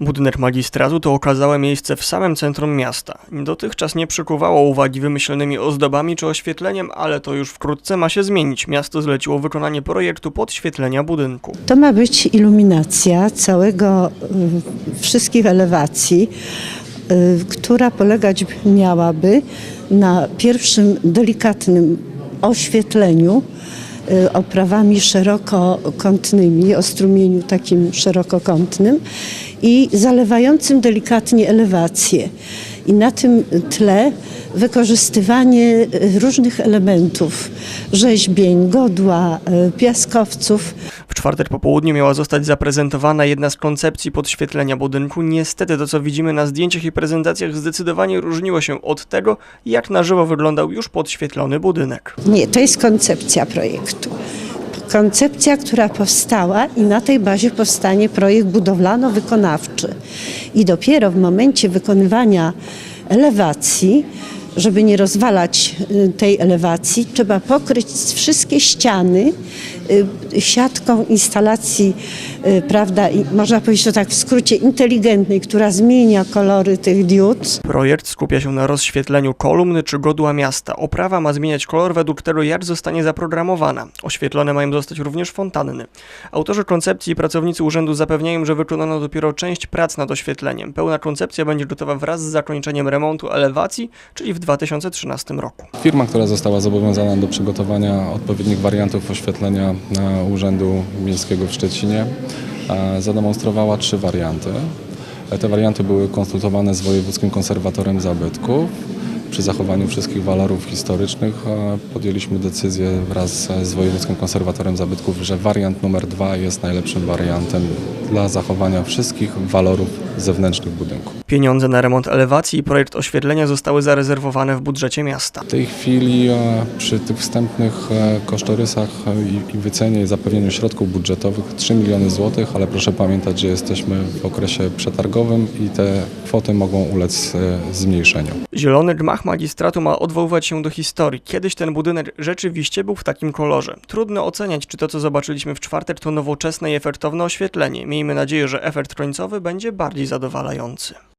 Budynek magistratu to okazałe miejsce w samym centrum miasta. Dotychczas nie przykuwało uwagi wymyślonymi ozdobami czy oświetleniem, ale to już wkrótce ma się zmienić. Miasto zleciło wykonanie projektu podświetlenia budynku. To ma być iluminacja całego, y, wszystkich elewacji, y, która polegać miałaby na pierwszym delikatnym oświetleniu oprawami szerokokątnymi, o strumieniu takim szerokokątnym i zalewającym delikatnie elewację. I na tym tle wykorzystywanie y, różnych elementów, rzeźbień, godła, y, piaskowców, W czwartek po południu miała zostać zaprezentowana jedna z koncepcji podświetlenia budynku. Niestety to, co widzimy na zdjęciach i prezentacjach, zdecydowanie różniło się od tego, jak na żywo wyglądał już podświetlony budynek. Nie, to jest koncepcja projektu. Koncepcja, która powstała i na tej bazie powstanie projekt budowlano-wykonawczy. I dopiero w momencie wykonywania elewacji, żeby nie rozwalać y, tej elewacji, trzeba pokryć wszystkie ściany y, siatką instalacji, y, prawda, i można powiedzieć to tak w skrócie, inteligentnej, która zmienia kolory tych diod. Projekt skupia się na rozświetleniu kolumny czy godła miasta. Oprawa ma zmieniać kolor według tego, jak zostanie zaprogramowana. Oświetlone mają zostać również fontanny. Autorzy koncepcji i pracownicy urzędu zapewniają, że wykonano dopiero część prac nad oświetleniem. Pełna koncepcja będzie gotowa wraz z zakończeniem remontu elewacji, czyli w 2013 roku. Firma, która została zobowiązana do przygotowania odpowiednich wariantów oświetlenia e, Urzędu Miejskiego w Szczecinie, zademonstrowała trzy warianty. Te warianty były konsultowane z Wojewódzkim Konserwatorem Zabytków. Przy zachowaniu wszystkich walorów historycznych podjęliśmy decyzję wraz z Wojewódzkim Konserwatorem Zabytków, że wariant numer dwa jest najlepszym wariantem dla zachowania wszystkich walorów zewnętrznych budynku. Pieniądze na remont elewacji i projekt oświetlenia zostały zarezerwowane w budżecie miasta. W tej chwili e, przy tych wstępnych e, kosztorysach e, i- wycenie i zapewnieniu środków budżetowych 3 miliony złotych, ale proszę pamiętać, że jesteśmy w okresie przetargowym i te kwoty mogą ulec zmniejszeniu. Zielony gmach magistratu ma odwoływać się do historii. Kiedyś ten budynek rzeczywiście był w takim kolorze. Trudno oceniać, czy to, co zobaczyliśmy w czwartek, to nowoczesne i efektowne oświetlenie. Miejmy nadzieję, że efekt końcowy będzie zadowalający.